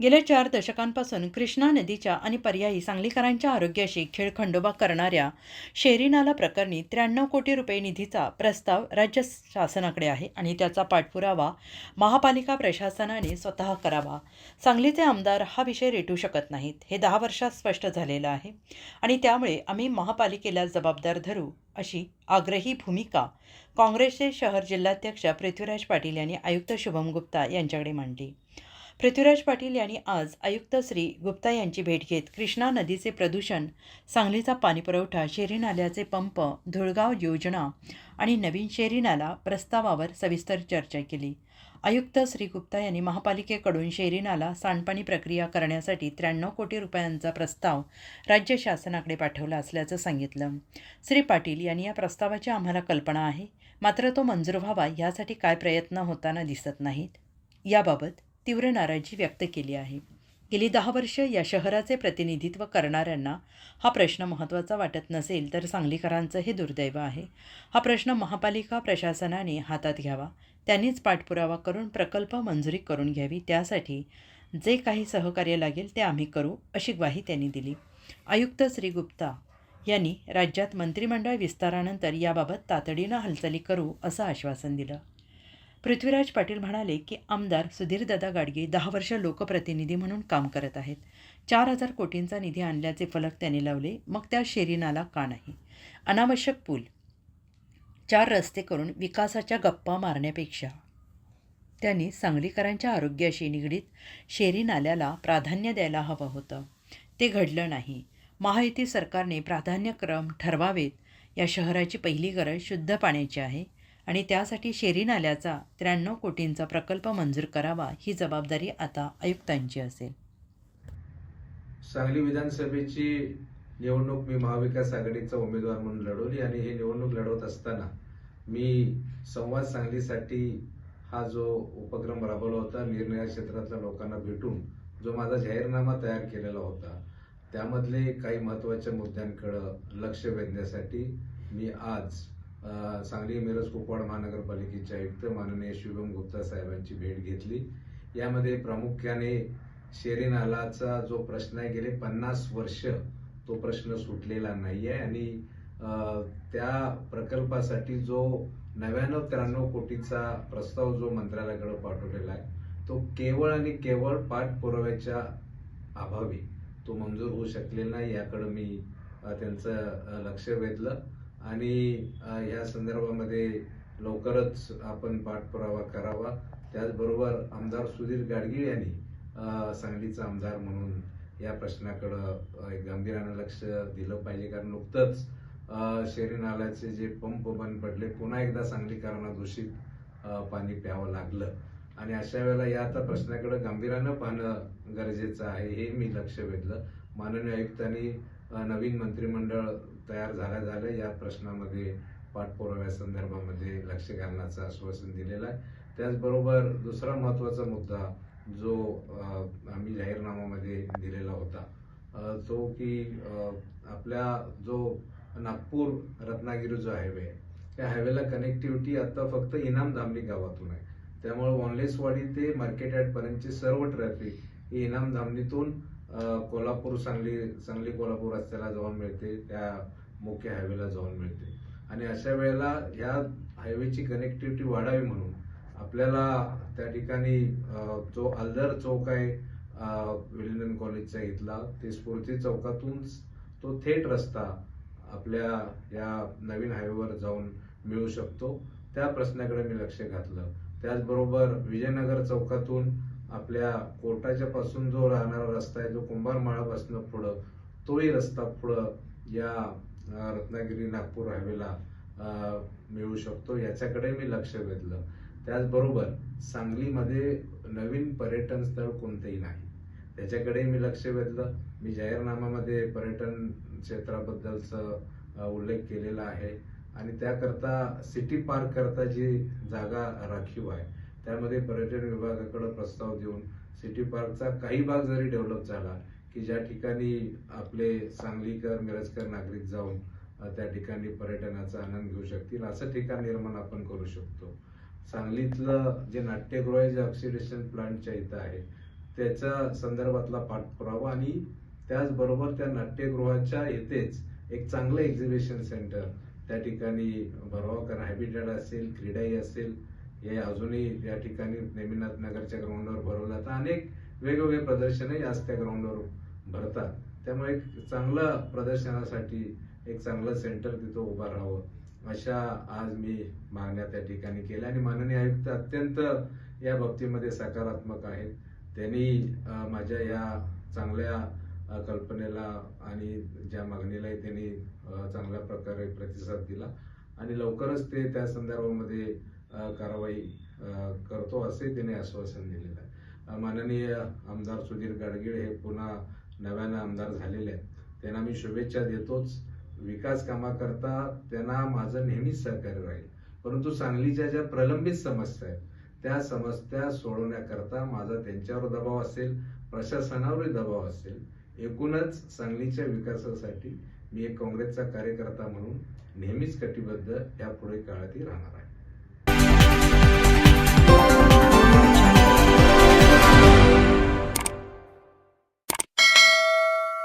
गेल्या चार दशकांपासून कृष्णा नदीच्या आणि पर्यायी सांगलीकरांच्या आरोग्याशी खेळखंडोबा करणाऱ्या शेरीनाला प्रकरणी त्र्याण्णव कोटी रुपये निधीचा प्रस्ताव राज्य शासनाकडे आहे आणि त्याचा पाठपुरावा महापालिका प्रशासनाने स्वतः करावा. सांगलीचे आमदार हा विषय रेटू शकत नाहीत. हे दहा वर्षात स्पष्ट झालेलं आहे आणि त्यामुळे आम्ही महापालिकेला जबाबदार धरू अशी आग्रही भूमिका काँग्रेसचे शहर जिल्हाध्यक्ष पृथ्वीराज पाटील यांनी आयुक्त शुभम गुप्ता यांच्याकडे मांडली. पृथ्वीराज पाटील यांनी आज आयुक्त श्री गुप्ता यांची भेट घेत कृष्णा नदीचे प्रदूषण सांगलीचा पाणीपुरवठा शेरी नाल्याचे पंप धुळगाव योजना आणि नवीन शेरी नाला प्रस्तावावर सविस्तर चर्चा केली. आयुक्त श्री गुप्ता यांनी महापालिकेकडून शेरी नाला सांडपाणी प्रक्रिया करण्यासाठी त्र्याण्णव कोटी रुपयांचा प्रस्ताव राज्य शासनाकडे पाठवला असल्याचं सांगितलं. श्री पाटील यांनी या प्रस्तावाची आम्हाला कल्पना आहे मात्र तो मंजूर व्हावा यासाठी काय प्रयत्न होताना दिसत नाहीत. याबाबत तीव्र नाराजी व्यक्त केली आहे. गेली दहा वर्ष या शहराचे प्रतिनिधित्व करणाऱ्यांना हा प्रश्न महत्त्वाचा वाटत नसेल तर सांगलीकरांचं हे दुर्दैव आहे. हा प्रश्न महापालिका प्रशासनाने हातात घ्यावा. त्यांनीच पाठपुरावा करून प्रकल्प मंजुरी करून घ्यावी. त्यासाठी जे काही सहकार्य लागेल ते आम्ही करू अशी ग्वाही त्यांनी दिली. आयुक्त श्री गुप्ता यांनी राज्यात मंत्रिमंडळ विस्तारानंतर याबाबत तातडीनं हालचाली करू असं आश्वासन दिलं. पृथ्वीराज पाटील म्हणाले की आमदार सुधीरदादा गाडगे दहा वर्ष लोकप्रतिनिधी म्हणून काम करत आहेत. चार हजार कोटींचा निधी आणल्याचे फलक त्यांनी लावले मग त्या शेरीनाला का नाही? अनावश्यक पूल चार रस्ते करून विकासाच्या गप्पा मारण्यापेक्षा. त्यांनी सांगलीकरांच्या आरोग्याशी निगडीत शेरी नाल्याला प्राधान्य द्यायला हवं होतं. ते घडलं नाही. महायुती सरकारने प्राधान्यक्रम ठरवावेत. या शहराची पहिली गरज शुद्ध पाण्याची आहे. आणि त्यासाठी शेरी नाल्याचा त्र्याण्णव कोटींचा प्रकल्प मंजूर करावा ही जबाबदारी आता आयुक्तांची असेल. सांगली विधानसभेची निवडणूक मी महाविकास आघाडीचा उमेदवार म्हणून लढवली आणि ही निवडणूक लढवत असताना मी संवाद सांगलीसाठी हा जो उपक्रम राबवला होता निरनिराळ्या क्षेत्रातल्या लोकांना भेटून जो माझा जाहीरनामा तयार केलेला होता त्यामधले काही महत्त्वाच्या मुद्द्यांकडं लक्ष वेधण्यासाठी मी आज सांगली मिरज कुपवाड महानगरपालिकेचे आयुक्त माननीय शुभम गुप्ता साहेबांची भेट घेतली. यामध्ये प्रामुख्याने शेरी नालाचा जो प्रश्न आहे गेले पन्नास वर्ष तो प्रश्न सुटलेला नाही आहे आणि त्या प्रकल्पासाठी जो नव्याण्णव त्र्याण्णव कोटीचा प्रस्ताव जो मंत्रालयाकडे पाठवलेला आहे तो केवळ आणि केवळ पाठपुराव्याच्या अभावी तो मंजूर होऊ शकलेला नाही याकडं मी त्यांचं लक्ष वेधलं. आणि या संदर्भामध्ये लवकरच आपण पाठपुरावा करावा. त्याचबरोबर आमदार सुधीर गाडगीळ यांनी सांगलीचा आमदार म्हणून या प्रश्नाकडं अ, एक गांभीर्यानं लक्ष दिलं पाहिजे. कारण नुकतंच अ, शेरी नाल्याचे जे पंप बंद पडले पुन्हा एकदा सांगलीकरांना दूषित पाणी प्यावं लागलं. आणि अशा वेळेला या आता प्रश्नाकडे गांभीर्यानं पाहणं गरजेचं आहे हे मी लक्ष वेधलं. माननीय आयुक्तांनी नवीन मंत्रिमंडळ तयार झाल्या झाल्या या प्रश्नामध्ये पाठपुराव्या संदर्भामध्ये लक्ष घालण्याचं आश्वासन दिलेलं आहे. त्याचबरोबर दुसरा महत्त्वाचा मुद्दा जो आम्ही जाहीरनाम्यामध्ये दिलेला होता तो की आपल्या जो नागपूर रत्नागिरी जो हायवे आहे त्या हायवेला कनेक्टिव्हिटी आता फक्त इनाम धामणी गावातून आहे. त्यामुळे वॉनलेसवाडी ते मार्केट यार्ड सर्व ट्रॅफिक ही इनाम धामणीतून कोल्हापूर सांगली सांगली कोल्हापूर रस्त्याला जाऊन मिळते त्या मुख्य हायवेला जाऊन मिळते. आणि अशा वेळेला ह्या हायवेची कनेक्टिव्हिटी वाढावी म्हणून आपल्याला त्या ठिकाणी जो आल्दर चौक आहे अ, कॉलेजचा इथला ते स्फूर्ती चौकातून तो थेट रस्ता आपल्या या नवीन हायवेवर जाऊन मिळू शकतो. त्या प्रश्नाकडे मी लक्ष घातलं. त्याचबरोबर विजयनगर चौकातून आपल्या कोर्टाच्या पासून जो राहणारा रस्ता आहे जो कुंभारमाळापासून पुढं तोही रस्ता पुढं या रत्नागिरी नागपूर हायवेला मिळू शकतो. याच्याकडे मी लक्ष वेधलं. त्याचबरोबर सांगलीमध्ये नवीन पर्यटन स्थळ कोणतंही नाही. त्याच्याकडे मी लक्ष वेधलं. मी जाहीरनाम्यामध्ये पर्यटन क्षेत्राबद्दलचं उल्लेख केलेला आहे. आणि त्याकरता सिटी पार्क करता जी जागा राखीव आहे त्यामध्ये पर्यटन विभागाकडे प्रस्ताव देऊन सिटी पार्कचा काही भाग जरी डेव्हलप झाला की ज्या ठिकाणी आपले सांगलीकर मिरजकर नागरिक जाऊन त्या ठिकाणी पर्यटनाचा आनंद घेऊ शकतील असं ठिकाण निर्माण आपण करू शकतो. सांगलीतलं जे नाट्यगृह आहे जे ऑक्सिडेशन प्लांटच्या इथं आहे त्याच्या संदर्भातला पाठपुरावा आणि त्याचबरोबर त्या नाट्यगृहाच्या येथेच एक चांगलं एक्झिबिशन सेंटर त्या ठिकाणी भरावा कारण हॅबिटेट असेल क्रीडाई असेल हे अजूनही या ठिकाणी नेमिनाथ नगरच्या ग्राउंडवर भरवलं जातं. अनेक वेगवेगळे प्रदर्शनही आज त्या ग्राउंडवर भरतात. त्यामुळे एक चांगलं प्रदर्शनासाठी एक चांगलं सेंटर तिथं उभं राहावं अशा आज मी मागण्या त्या ठिकाणी केल्या. आणि माननीय आयुक्त अत्यंत या बाबतीमध्ये सकारात्मक आहेत. त्यांनी माझ्या या चांगल्या कल्पनेला आणि ज्या मागणीलाही त्यांनी चांगल्या प्रकारे प्रतिसाद दिला. आणि लवकरच ते त्या संदर्भामध्ये कारवाई करतो असे त्याने आश्वासन दिलेलं आहे. माननीय आमदार सुधीर गाडगीळ हे पुन्हा नव्यानं आमदार झालेले आहेत. त्यांना मी शुभेच्छा देतोच. विकास कामाकरता त्यांना माझं नेहमीच सहकार्य राहील. परंतु सांगलीच्या ज्या प्रलंबित समस्या आहेत त्या समस्या सोडवण्याकरता माझा त्यांच्यावर दबाव असेल प्रशासनावरही दबाव असेल. एकूणच सांगलीच्या विकासासाठी मी एक काँग्रेसचा कार्यकर्ता म्हणून नेहमीच कटिबद्ध यापुढे काळातही राहणार आहे.